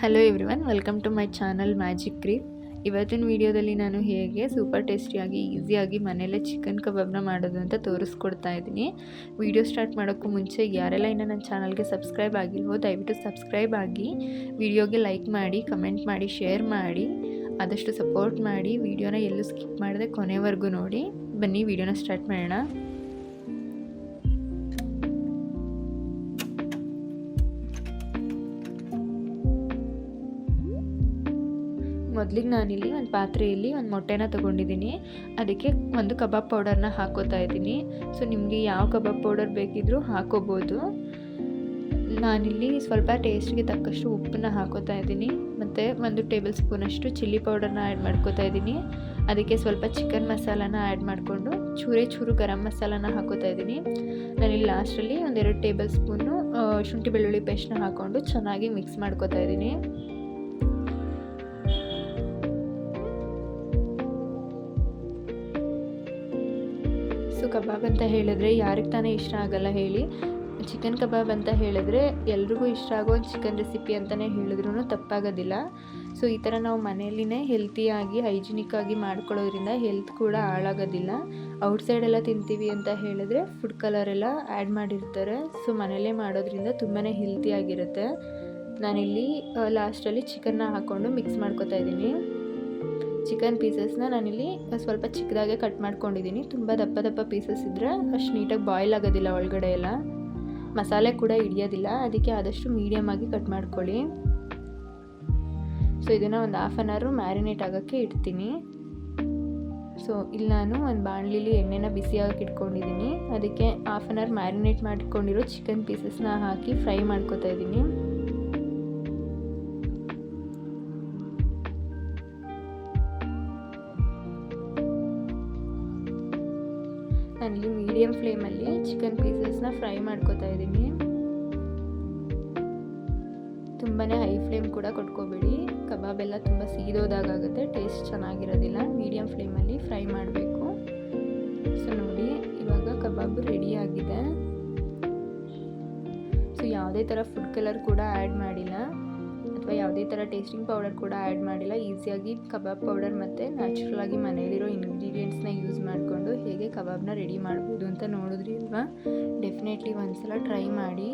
Hello everyone welcome to my channel magic cream ಇವತ್ತಿನ ವಿಡಿಯೋದಲ್ಲಿ ನಾನು ಹೇಗೆ ಸೂಪರ್ ಟೇಸ್ಟಿಯಾಗಿ ಈಸಿಯಾಗಿ ಮನೆಯಲ್ಲೇ ಚಿಕನ್ ಕಬಾಬ್ನ ಮಾಡೋದು ಅಂತ ತೋರಿಸ್ಕೊಡ್ತಾ ಇದ್ದೀನಿ. ವಿಡಿಯೋ ಸ್ಟಾರ್ಟ್ ಮಾಡೋಕ್ಕೂ ಮುಂಚೆ ಯಾರೆಲ್ಲ ಇನ್ನು ನನ್ನ ಚಾನಲ್ಗೆ ಸಬ್ಸ್ಕ್ರೈಬ್ ಆಗಿಲ್ವೋ ದಯವಿಟ್ಟು ಸಬ್ಸ್ಕ್ರೈಬ್ ಆಗಿ ವಿಡಿಯೋಗೆ ಲೈಕ್ ಮಾಡಿ ಕಮೆಂಟ್ ಮಾಡಿ ಶೇರ್ ಮಾಡಿ, ಆದಷ್ಟು ಸಪೋರ್ಟ್ ಮಾಡಿ ವಿಡಿಯೋನ ಎಲ್ಲೂ ಸ್ಕಿಪ್ ಮಾಡದೆ ಕೊನೆವರೆಗೂ ನೋಡಿ. ಬನ್ನಿ ವಿಡಿಯೋನ ಸ್ಟಾರ್ಟ್ ಮಾಡೋಣ. ಮೊದಲಿಗೆ ನಾನಿಲ್ಲಿ ಒಂದು ಪಾತ್ರೆಯಲ್ಲಿ ಒಂದು ಮೊಟ್ಟೆನ ತೊಗೊಂಡಿದ್ದೀನಿ ಅದಕ್ಕೆ ಒಂದು ಕಬಾಬ್ ಪೌಡರ್ನ ಹಾಕೋತಾ ಇದ್ದೀನಿ. ಸೊ, ನಿಮಗೆ ಯಾವ ಕಬಾಬ್ ಪೌಡರ್ ಬೇಕಿದ್ರೂ ಹಾಕೋಬೋದು. ನಾನಿಲ್ಲಿ ಸ್ವಲ್ಪ ಟೇಸ್ಟ್ಗೆ ತಕ್ಕಷ್ಟು ಉಪ್ಪನ್ನ ಹಾಕೋತಾ ಇದ್ದೀನಿ. ಮತ್ತು ಒಂದು ಟೇಬಲ್ ಸ್ಪೂನಷ್ಟು ಚಿಲ್ಲಿ ಪೌಡರ್ನ ಆ್ಯಡ್ ಮಾಡ್ಕೋತಾ ಇದ್ದೀನಿ. ಅದಕ್ಕೆ ಸ್ವಲ್ಪ ಚಿಕನ್ ಮಸಾಲಾನ ಆ್ಯಡ್ ಮಾಡಿಕೊಂಡು ಚೂರೇ ಚೂರು ಗರಂ ಮಸಾಲಾನ ಹಾಕೋತಾ ಇದ್ದೀನಿ. ನಾನಿಲ್ಲಿ ಲಾಸ್ಟಲ್ಲಿ ಒಂದೆರಡು ಟೇಬಲ್ ಸ್ಪೂನು ಶುಂಠಿ ಬೆಳ್ಳುಳ್ಳಿ ಪೇಸ್ಟ್ನ ಹಾಕ್ಕೊಂಡು ಚೆನ್ನಾಗಿ ಮಿಕ್ಸ್ ಮಾಡ್ಕೋತಾ ಇದ್ದೀನಿ. ಸೊ ಕಬಾಬ್ ಅಂತ ಹೇಳಿದ್ರೆ ಯಾರಿಗೆ ತಾನೇ ಇಷ್ಟ ಆಗಲ್ಲ ಹೇಳಿ. ಚಿಕನ್ ಕಬಾಬ್ ಅಂತ ಹೇಳಿದ್ರೆ ಎಲ್ರಿಗೂ ಇಷ್ಟ ಆಗೋ ಒಂದು ಚಿಕನ್ ರೆಸಿಪಿ ಅಂತಲೇ ಹೇಳಿದ್ರೂ ತಪ್ಪಾಗೋದಿಲ್ಲ. ಸೊ, ಈ ಥರ ನಾವು ಮನೆಯಲ್ಲಿನೇ ಹೆಲ್ತಿಯಾಗಿ, ಹೈಜಿನಿಕ್ಕಾಗಿ ಮಾಡ್ಕೊಳ್ಳೋದ್ರಿಂದ ಹೆಲ್ತ್ ಕೂಡ ಹಾಳಾಗೋದಿಲ್ಲ. ಔಟ್ಸೈಡೆಲ್ಲ ತಿಂತೀವಿ ಅಂತ ಹೇಳಿದ್ರೆ ಫುಡ್ ಕಲರ್ ಎಲ್ಲ ಆ್ಯಡ್ ಮಾಡಿರ್ತಾರೆ. ಸೊ, ಮನೆಯಲ್ಲೇ ಮಾಡೋದ್ರಿಂದ ತುಂಬಾ ಹೆಲ್ತಿಯಾಗಿರುತ್ತೆ. ನಾನಿಲ್ಲಿ ಲಾಸ್ಟಲ್ಲಿ ಚಿಕನ್ನ ಹಾಕ್ಕೊಂಡು ಮಿಕ್ಸ್ ಮಾಡ್ಕೋತಾ ಇದ್ದೀನಿ. ಚಿಕನ್ ಪೀಸಸ್ನ ನಾನಿಲ್ಲಿ ಸ್ವಲ್ಪ ಚಿಕ್ಕದಾಗೆ ಕಟ್ ಮಾಡ್ಕೊಂಡಿದ್ದೀನಿ. ತುಂಬ ದಪ್ಪ ದಪ್ಪ ಪೀಸಸ್ ಇದ್ದರೆ ಅಷ್ಟು ನೀಟಾಗಿ ಬಾಯ್ಲ್ ಆಗೋದಿಲ್ಲ ಒಳಗಡೆ ಎಲ್ಲ. ಮಸಾಲೆ ಕೂಡ ಹಿಡಿಯೋದಿಲ್ಲ. ಅದಕ್ಕೆ ಆದಷ್ಟು ಮೀಡಿಯಮ್ ಆಗಿ ಕಟ್ ಮಾಡ್ಕೊಳ್ಳಿ. ಸೊ ಇದನ್ನು ಒಂದು ಹಾಫ್ ಆನ್ ಅವರು ಮ್ಯಾರಿನೇಟ್ ಆಗೋಕ್ಕೆ ಇಡ್ತೀನಿ. ಸೊ ಇಲ್ಲಿ ನಾನು ಒಂದು ಬಾಣಲಿಲಿ ಎಣ್ಣೆನ ಬಿಸಿಯಾಗಕ್ಕೆ ಇಟ್ಕೊಂಡಿದ್ದೀನಿ. ಅದಕ್ಕೆ ಹಾಫ್ ಆನ್ ಅವರ್ ಮ್ಯಾರಿನೇಟ್ ಮಾಡ್ಕೊಂಡಿರೋ ಚಿಕನ್ ಪೀಸಸ್ನ ಹಾಕಿ ಫ್ರೈ ಮಾಡ್ಕೊತಾ ಇದ್ದೀನಿ. ನಾನಿಲ್ಲಿ ಮೀಡಿಯಮ್ ಫ್ಲೇಮಲ್ಲಿ ಚಿಕನ್ ಪೀಸಸ್ನ ಫ್ರೈ ಮಾಡ್ಕೋತಾ ಇದ್ದೀನಿ. ತುಂಬಾ ಹೈ ಫ್ಲೇಮ್ ಕೂಡ ಕೊಟ್ಕೋಬೇಡಿ. ಕಬಾಬ್ ಎಲ್ಲ ತುಂಬ ಸೀದೋದಾಗುತ್ತೆ ಟೇಸ್ಟ್ ಚೆನ್ನಾಗಿರೋದಿಲ್ಲ ಮೀಡಿಯಮ್ ಫ್ಲೇಮಲ್ಲಿ ಫ್ರೈ ಮಾಡಬೇಕು. ಸೊ ನೋಡಿ, ಇವಾಗ ಕಬಾಬ್ ರೆಡಿ ಆಗಿದೆ. ಸೊ ಯಾವುದೇ ಥರ ಫುಡ್ ಕಲರ್ ಕೂಡ ಆ್ಯಡ್ ಮಾಡಿಲ್ಲ, ಅಥವಾ ಯಾವುದೇ ಥರ ಟೇಸ್ಟಿಂಗ್ ಪೌಡರ್ ಕೂಡ ಆ್ಯಡ್ ಮಾಡಿಲ್ಲ. ಈಸಿಯಾಗಿ ಕಬಾಬ್ ಪೌಡರ್ ಮತ್ತು ನ್ಯಾಚುರಲಾಗಿ ಮನೆಯಲ್ಲಿರೋ ಇಂಗ್ರೀಡಿಯೆಂಟ್ಸ್ನ ಯೂಸ್ ಮಾಡಿಕೊಂಡು ಕಬಾಬ್ನ ರೆಡಿ ಮಾಡ್ಬೋದು ಅಂತ ನೋಡಿದ್ರಿ ಅಲ್ವಾ? ಡೆಫಿನೆಟ್ಲಿ ಒಂದ್ಸಲ ಟ್ರೈ ಮಾಡಿ.